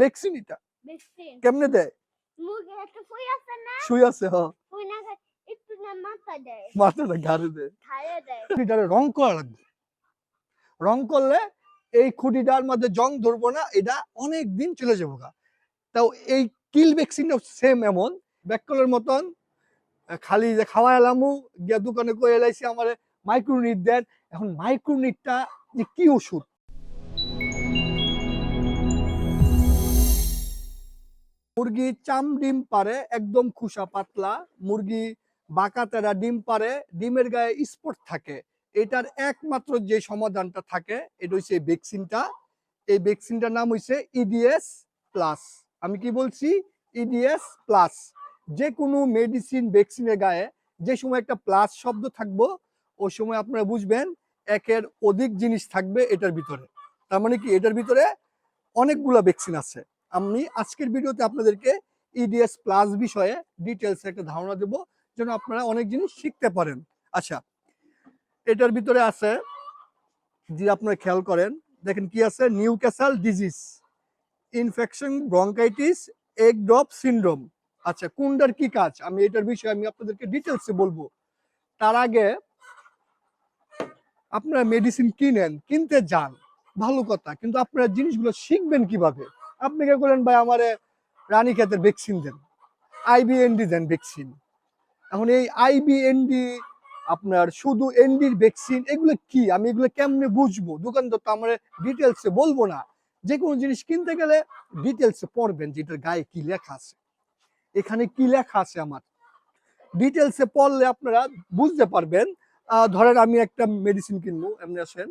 Vaccine এটা কেমনে দেয়? একটা ফুই আছে না? শুই আছে হ। ফুই না একটু না মাথা দেয়। মাথাটা ঘাড়ে দেয়। খাইয়ে দেয়। খুঁটিটারে রং করা। লাগবে রং করলে এই খুঁটিটার মধ্যে জং ধরবো না এটা অনেক দিন চলে যাব গা। তাও এই কিল ভ্যাকসিনটা সেম এমন। ব্যাককলের মতন খালি যে খাওয়া এলামু গিয়া দোকানে কয়ে এলাইছি আমার মাইক্রোনিট দেন। এখন মাইক্রোনিটটা যে কি ওষুধ? মুরগি চাম ডিম পারে, একদম খুসা পাতলা। মুরগি বাঁকা তেরা ডিম পারে, ডিমের গায়ে স্পট থাকে। এটার একমাত্র যে সমাধানটা থাকে, এটা হচ্ছে এই ভ্যাকসিনটা। এই ভ্যাকসিনটার নাম হচ্ছে ইডিএস প্লাস আমি কি বলছি? ইডিএস প্লাস যে কোনো মেডিসিন ভ্যাকসিনের গায়ে, যে সময় একটা প্লাস শব্দ থাকব ওই সময় আপনারা বুঝবেন, একের অধিক জিনিস থাকবে এটার ভিতরে। তার মানে কি? এটার ভিতরে অনেকগুলা ভ্যাকসিন আছে। আমি আজকের ভিডিওতে আপনাদেরকে ইডিএস প্লাস বিষয়ে ডিটেলস একটা ধারণা দেব যেন আপনারা অনেক জিনিস শিখতে পারেন। আচ্ছা এটার ভিতরে আছে যে আপনারা খেয়াল করেন, দেখেন কি আছে? Newcastle disease infection bronchitis egg drop syndrome আচ্ছা কোনটার কি কাজ? আমি এটার বিষয়ে আমি আপনাদেরকে ডিটেলসে বলব। তার আগে আপনারা মেডিসিন কিনেন, কিনতে যান, ভালো কথা, কিন্তু আপনারা জিনিসগুলো শিখবেন কীভাবে? আপনি কে করলেন ভাই আমারে রানী ক্ষেতের ভ্যাকসিন দেন? আইবিএনডি দেন ভ্যাকসিন। এখন এই আইবিএনডি আপনার শুধু এনডির ভ্যাকসিন, এগুলো কি? আমি এগুলো কেমনে বুঝব? দোকানদার তো আমার ডিটেলসে বলব না। যে কোনো জিনিস কিনতে গেলে ডিটেলসে পড়বেন যে এটার গায়ে কি লেখা আছে। এখানে কি লেখা আছে আমার? ডিটেলসে পড়লে আপনারা বুঝতে পারবেন। ধরেন আমি একটা মেডিসিন কিনবো এমনি আসেন।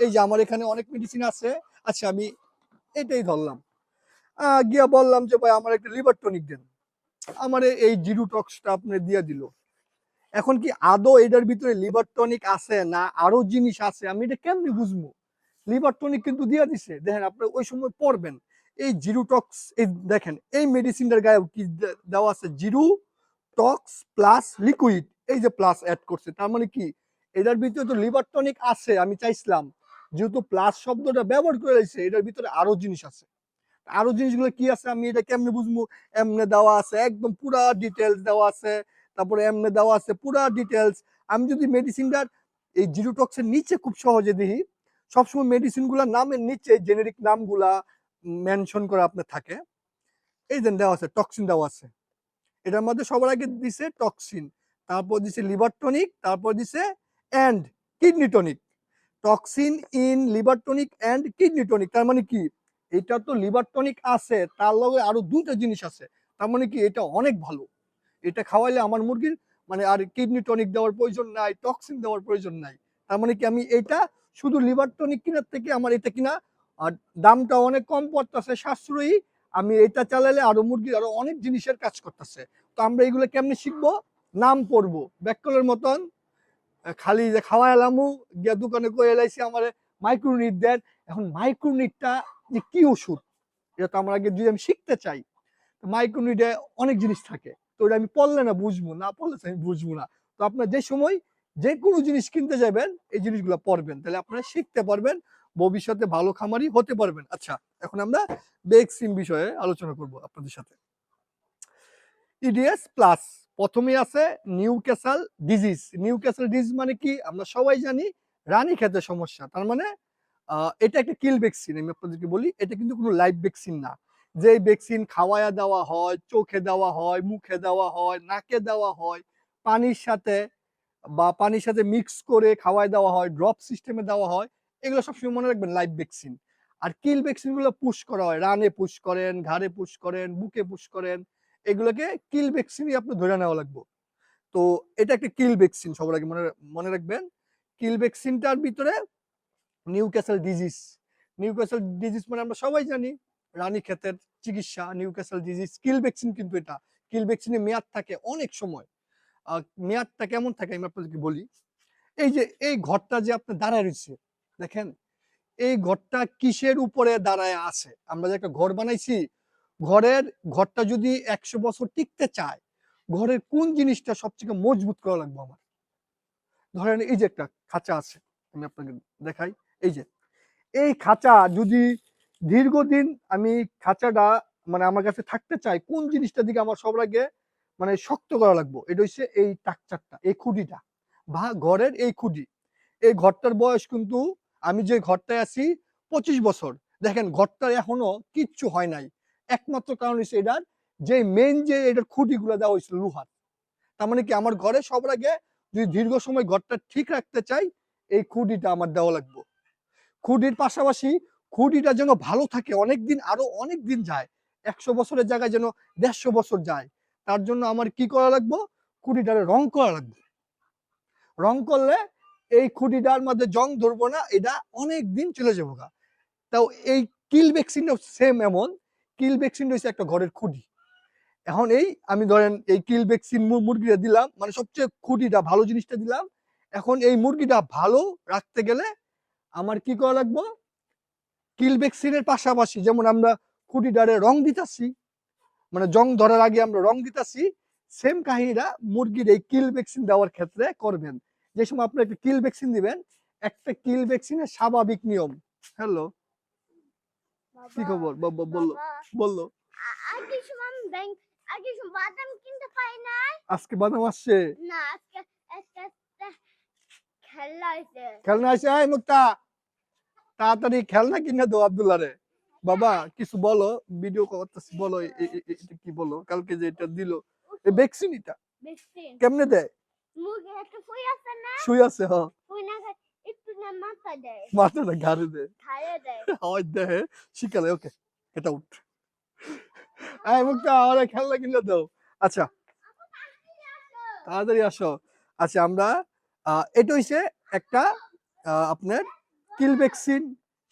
এই যে আমার এখানে অনেক মেডিসিন আছে। আচ্ছা আমি এটাই ধরলাম। গিয়া বললাম যে, ভাই, আমার একটা লিভার টনিক দেন। আমার এই জিরো টক্সটা আপনি দিয়ে দিল। এখন কি আদৌ এটার ভিতরে লিভার টনিক আছে না আরও জিনিস আছে? আমি এটা কেমনি বুঝব? লিভার টনিক কিন্তু দিয়ে দিছে। দেখেন, আপনি ওই সময় পড়বেন। এই জিরো টক্স, এই দেখেন, এই মেডিসিনটার গায়ে কি দেওয়া আছে? জিরো টক্স প্লাস লিকুইড এই যে প্লাস অ্যাড করছে। তার মানে কি? এটার ভিতরে তো লিভার টনিক আছে, আমি চাইছিলাম। যেহেতু প্লাস শব্দটা ব্যবহার করে রয়েছে, এটার ভিতরে আরও জিনিস আছে। আরও জিনিসগুলো কি আছে? আমি এটা কেমনে বুঝব? এমনে দেওয়া আছে, একদম পুরা ডিটেলস দেওয়া আছে। তারপরে এমনে দেওয়া আছে পুরা ডিটেলস আমি যদি মেডিসিনটার এই জিরোটক্সের নিচে খুব সহজে দিই সবসময় মেডিসিনগুলার নামের নিচে জেনেরিক নামগুলা মেনশন করা আপনার থাকে। এই দেন দেওয়া আছে টক্সিন দেওয়া আছে। এটার মধ্যে সবার আগে দিছে টক্সিন তারপর দিছে লিভার টনিক তারপর দিছে and kidney tonic toxin in liver tonic and kidney tonic তার মানে কি? এটা তো লিভার টনিক আছে, তার লগে আরও দুইটা জিনিস আছে, তার মানে কি এটা অনেক ভালো। এটা খাওয়াইলে আমার মুরগির মানে আর কিডনি টনিক দেওয়ার প্রয়োজন নাই টক্সিন দেওয়ার প্রয়োজন নাই। তার মানে কি আমি এটা শুধু লিভার টনিক কেনার থেকে আমার এটা কিনা, আর দামটা অনেক কম পড়তেছে সাশ্রয়ী, আমি এটা চালালে আরও মুরগির আরও অনেক জিনিসের কাজ করতেছে। তো আমরা এগুলো কেমনে শিখব? নাম পড়ব। ব্যাককলের মতন খালি যে খাওয়া এলামু গিয়া দোকানে কয়ে এলাইছি আমার মাইক্রোনিট দেন। এখন মাইক্রোনিটটা যে কি ওষুধ, এটা তো আমরা আগে যদি আমি শিখতে চাই মাইক্রোনিটে অনেক জিনিস থাকে। তো ওটা আমি পড়লে না বুঝব, না পড়লে আমি বুঝব না। তো আপনার যে সময় যে কোনো জিনিস কিনতে যাবেন, এই জিনিসগুলো পড়বেন। তাহলে আপনারা শিখতে পারবেন, ভবিষ্যতে ভালো খামারি হতে পারবেন। আচ্ছা এখন আমরা ভ্যাকসিন বিষয়ে আলোচনা করব আপনাদের সাথে। ইডিএস প্লাস প্রথমে আছে Newcastle disease. Newcastle disease মানে কি? আমরা সবাই জানি রানী খেতে সমস্যা। তার মানে এটা একটা কিল ভ্যাকসিন। আমি আপনাদেরকে বলি, এটা কিন্তু কোনো লাইভ ভ্যাকসিন না। যে ভ্যাকসিন খাওয়ায়া দেওয়া হয়, চোখে দেওয়া হয়, মুখে দেওয়া হয়, নাকে দেওয়া হয়, পানির সাথে বা পানির সাথে মিক্স করে খাওয়ায় দেওয়া হয়, ড্রপ সিস্টেমে দেওয়া হয়, এগুলো সবসময় মনে রাখবেন লাইভ ভ্যাকসিন। আর কিল ভ্যাকসিনগুলো পুশ করা হয়। রানে পুশ করেন, ঘাড়ে পুশ করেন, বুকে পুশ করেন। এগুলোকে কিল ভ্যাকসিনই আপনি ধরে নেওয়া লাগবে। তো এটা একটা কিল ভ্যাকসিন সবার আগে মনে মনে রাখবেন। কিল ভ্যাকসিনটার ভিতরে Newcastle disease Newcastle disease মানে আমরা সবাই জানি, রানী ক্ষেতের চিকিৎসা Newcastle disease kill vaccine কিন্তু এটা। কিল ভ্যাকসিনের মেয়াদ থাকে অনেক সময়। মেয়াদটা কেমন থাকে আমি আপনাদেরকে বলি। এই যে, এই ঘরটা যে আপনার দাঁড়ায় রয়েছে, দেখেন? এই ঘরটা কিসের উপরে দাঁড়ায় আছে? আমরা যে একটা ঘর বানাইছি ঘরের ঘরটা যদি একশো বছর টিকতে চায়, ঘরের কোন জিনিসটা সবথেকে মজবুত করা লাগবে আমার? ধরেন এই যে একটা খাঁচা আছে, আমি আপনাকে দেখাই। এই যে, এই খাঁচা যদি দীর্ঘদিন আমি খাঁচাটা মানে আমার কাছে থাকতে চাই, কোন জিনিসটার দিকে আমার সবার আগে মানে শক্ত করা লাগবে? এটা হচ্ছে এই টাকচারটা এই খুঁটিটা, বা ঘরের এই খুঁটি। এই ঘরটার বয়স কিন্তু আমি যে ঘরটায় আছি পঁচিশ বছর। দেখেন, ঘরটার এখনও কিচ্ছু হয় নাই। একমাত্র কারণ হচ্ছে এটার যে মেন যে এটার খুঁটিগুলো দেওয়া হয়েছিল লোহার। তার মানে কি আমার ঘরে সবার আগে যদি দীর্ঘ সময় ঘরটা ঠিক রাখতে চাই, এই খুঁটিটা আমার দেওয়া লাগবে। খুঁটির পাশাপাশি খুঁটিটা যেন ভালো থাকে অনেক দিন আরও অনেক দিন যায়, একশো বছরের জায়গায় যেন দেড়শো বছর যায়, তার জন্য আমার কি করা লাগবে? খুঁটিটারে রং করা লাগবে। রং করলে এই খুঁটিটার মধ্যে জং ধরবো না, এটা অনেক দিন চলে যাব গা। তাও এই কিল ভ্যাকসিনটা সেম এমন কিল ভ্যাকসিন রয়েছে একটা ঘরের খুঁটি। এখন এই আমি ধরেন এই কিল ভ্যাকসিন মুরগিটা দিলাম মানে সবচেয়ে খুঁটিটা, ভালো জিনিসটা দিলাম। এখন এই মুরগিটা ভালো রাখতে গেলে আমার কি করা লাগবে? কিল ভ্যাকসিনের পাশাপাশি যেমন আমরা খুঁটিটারে রং দিতাছি মানে জং ধরার আগে আমরা রং দিতাছি, সেম কাহিনীটা মুরগির এই কিল ভ্যাকসিন দেওয়ার ক্ষেত্রে করবেন। যে সময় আপনি একটা কিল ভ্যাকসিন দিবেন, একটা কিল ভ্যাকসিনের স্বাভাবিক নিয়ম। হ্যালো? কি খবর? বাবা বলল বলল আ- আগে সময় ব্যাংক আগে সময় বাদাম কিনতে পাই না? আজকে বাদাম আসছে। না আজকে একটা একটা খেলা হয়েছে খেলনা আসছে আয় মুক্তা তাড়াতাড়ি খেলনা কিনে দো আব্দুল্লাহ রে বাবা কিছু বলো ভিডিও করতেছি বলো এটা কি বলো? কালকে যে এটা দিল। এই ভ্যাকসিন এটা? ভ্যাকসিন কেমনে দেয়? মুরগি একটা ফুই আছে না? শুই আছে হ। ফুই না না মাথা দেয়। ঘাড়ে দেয়। দেয়। হয় দেহে শিকালে ওকে মুক্তা আমার খেলনা কিনে দাও। আচ্ছা তাড়াতাড়ি আসো। আচ্ছা আমরা এটা হইছে একটা আপনার কিল ভ্যাকসিন।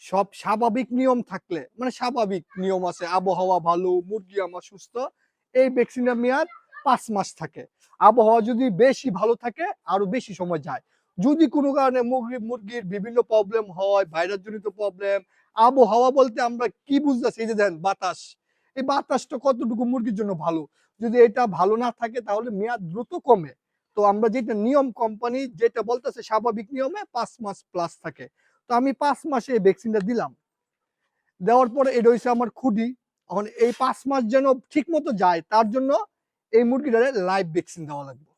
সব স্বাভাবিক নিয়ম থাকলে মানে স্বাভাবিক নিয়ম আছে আবহাওয়া ভালো মুরগি আমার সুস্থ এই ভ্যাকসিনের মেয়াদ পাঁচ মাস থাকে। আবহাওয়া যদি বেশি ভালো থাকে আরও বেশি সময় যায়। যদি কোনো কারণে মুরগি, মুরগির বিভিন্ন প্রবলেম হয় ভাইরাস জনিত প্রবলেম আবহাওয়া বলতে আমরা কি বুঝতেছি? এই যে দেন বাতাস। এই বাতাসটা কতটুকু মুরগির জন্য ভালো? যদি এটা ভালো না থাকে, তাহলে মেয়াদ দ্রুত কমে। তো আমরা যেটা নিয়ম কোম্পানি যেটা বলতেছে, স্বাভাবিক নিয়মে পাঁচ মাস প্লাস থাকে। তো আমি পাঁচ মাসে এই ভ্যাকসিনটা দিলাম। দেওয়ার পরে এটা হচ্ছে আমার খুঁটি। এখন এই পাঁচ মাস যেন ঠিক মতো যায়, তার জন্য এই মুরগিটারে লাইভ ভ্যাকসিন দেওয়া লাগবে।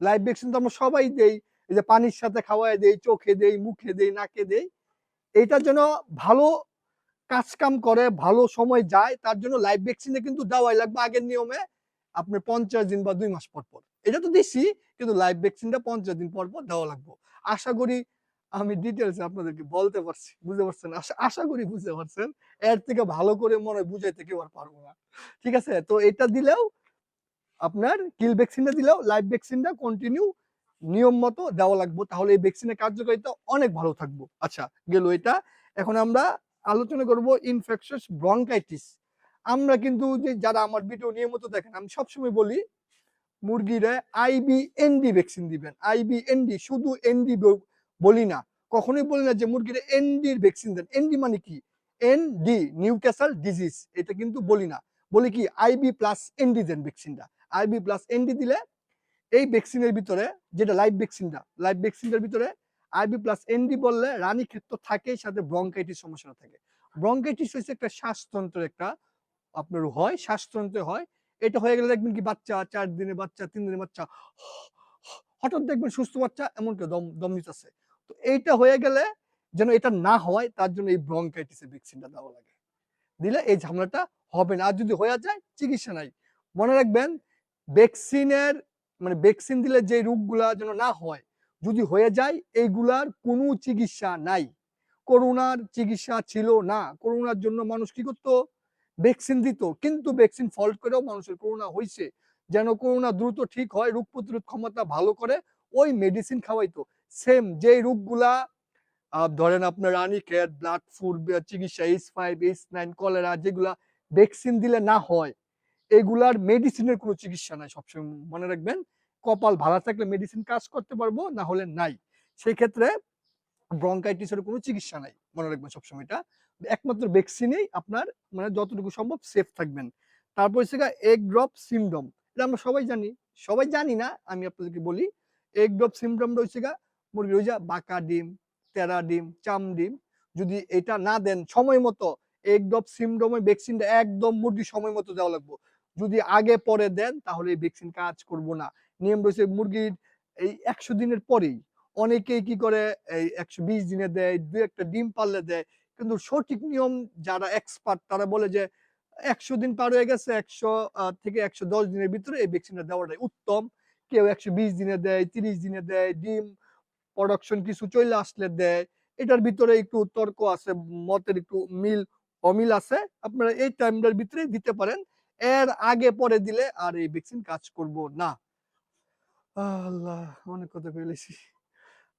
লাইভ ভ্যাকসিন তো আমরা সবাই দেই। এই যে পানির সাথে খাওয়াই দেই, চোখে দেই, মুখে দেই, নাকে দেই, এইটার জন্য ভালো কাজ কাম করে, ভালো সময় যায়, তার জন্য লাইভ ভ্যাকসিনে কিন্তু দেওয়াই লাগবে আগের নিয়মে আপনি পঞ্চাশ দিন বা দুই মাস পর পর। এটা তো দিছি, কিন্তু লাইভ ভ্যাকসিনটা পঞ্চাশ দিন পর পর দেওয়া লাগবে। আশা করি আমি ডিটেলস আপনাদেরকে বলতে পারছি, বুঝতে পারছেন? আশা করি বুঝতে পারছেন। এর থেকে ভালো করে মনে হয় বুঝাইতে কেউ আর পারব না। ঠিক আছে? তো এটা দিলেও আপনার কিল ভ্যাকসিনটা দিলেও লাইভ ভ্যাকসিনটা কন্টিনিউ নিয়ম মতো দেওয়া লাগবে। তাহলে এই ভ্যাকসিনের কার্যকারিতা অনেক ভালো থাকব। আচ্ছা গেল এটা। এখন আমরা আলোচনা করব ইনফেকশাস ব্রঙ্কাইটিস আমরা কিন্তু যে যারা আমার ভিডিও নিয়মিত দেখেন, আমি সবসময় বলি, মুরগিরা আইবি এনডি ভ্যাকসিন দিবেন। আইবি এনডি শুধু এনডি বলি না। কখনোই বলি না যে মুরগিরা এনডির ভ্যাকসিন দেন। এনডি মানে কি? এনডি নিউক্যাসল ডিজিজ এটা কিন্তু বলি না। বলি কি আইবি প্লাস এনডি দেন ভ্যাকসিনটা আইবি প্লাস এনডি দিলে এই ভ্যাকসিনের ভিতরে, যেটা লাইভ ভ্যাকসিনটা লাইভ ভ্যাকসিনটার ভিতরে আইবি প্লাস এনডি বললে রানী ক্ষেত্র থাকে সাথে ব্রঙ্কাইটিস সমস্যাটা থাকে। ব্রঙ্কাইটিস হচ্ছে একটা শ্বাসতন্ত্রের একটা, আপনার হয়, শ্বাসতন্ত্রে হয়। এটা হয়ে গেলে দেখবেন কি বাচ্চা, চার দিনের বাচ্চা, তিন দিনের বাচ্চা, হঠাৎ দেখবেন সুস্থ বাচ্চা, এমনকি দম দম নিতেছে। তো এইটা হয়ে গেলে যেন এটা না হয়, তার জন্য এই ব্রঙ্কাইটিসের ভ্যাকসিনটা দেওয়া লাগে। দিলে এই ঝামেলাটা হবে না। আর যদি হয়ে যায়, চিকিৎসা নাই। মনে রাখবেন ভ্যাকসিনের মানে ভ্যাকসিন দিলে যে রোগগুলা যেন না হয়, যদি হয়ে যায়, এইগুলার কোনো চিকিৎসা নাই। করোনার চিকিৎসা ছিল না। করোনার জন্য মানুষ কি করতো? ভ্যাকসিন দিত। কিন্তু ভ্যাকসিন ফল্ট করেও মানুষের করোনা হয়েছে যেন করোনা দ্রুত ঠিক হয়, রোগ প্রতিরোধ ক্ষমতা ভালো করে, ওই মেডিসিন খাওয়াইতো। সেম যে রোগগুলা ধরেন আপনার রানীক্ষেত ব্লাড ফুড চিকিৎসা H five H nine cholera যেগুলা ভ্যাকসিন দিলে না হয়, এগুলার মেডিসিনের কোনো চিকিৎসা নাই সবসময়। মনে রাখবেন কপাল ভালো থাকলে মেডিসিন কাজ করতে পারব না হলে নাই। সেই ক্ষেত্রে ব্রঙ্কাইটিসের কোনো চিকিৎসা নাই, মনে রাখবেন সবসময় এটা। একমাত্র ভ্যাকসিনেই আপনার মানে যতটুকু সম্ভব সেফ থাকবেন। তারপর হচ্ছে এগ ড্রপ সিমডম এটা আমরা সবাই জানি। সবাই জানি না, আমি আপনাদেরকে বলি। এগ ড্রপ সিমডমটা হচ্ছে গা মুরগির ওই যা বাঁকা ডিম, তেরা ডিম, চাম ডিম, যদি এটা না দেন, সময় মতো এক ডপ সিমডমে ভ্যাকসিনটা একদম মুরগি সময় মতো দেওয়া লাগবে। যদি আগে পরে দেন, তাহলে এই ভ্যাকসিন কাজ করব না। নিয়ম রয়েছে মুরগির এই একশো দিনের পরেই। অনেকেই কি করে, এই একশো বিশ দিনে দেয় দু একটা ডিম পারলে দেয়। কিন্তু সঠিক নিয়ম যারা এক্সপার্ট তারা বলে যে, একশো দিন পার হয়ে গেছে, একশো থেকে একশো দশ দিনের ভিতরে এই ভ্যাকসিনটা দেওয়াটাই উত্তম। কেউ একশো বিশ দিনে দেয়, তিরিশ দিনে দেয়, ডিম প্রোডাকশন কিছু চলে আসলে দেয়। এটার ভিতরে একটু তর্ক আছে, মতের একটু মিল, অমিল আছে। আপনারা এই টাইমটার ভিতরে দিতে পারেন। এর আগে পরে দিলে আর এই ভ্যাকসিন কাজ করব না। আল্লাহ, অনেক কথা ফেলেছি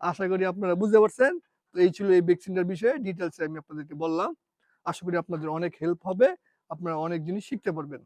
আশা করি আপনারা বুঝতে পারছেন। তো এই ছিল এই ভ্যাকসিনটার বিষয়ে। ডিটেলসে আমি আপনাদেরকে বললাম। আশা করি আপনাদের অনেক হেল্প হবে। আপনারা অনেক জিনিস শিখতে পারবেন।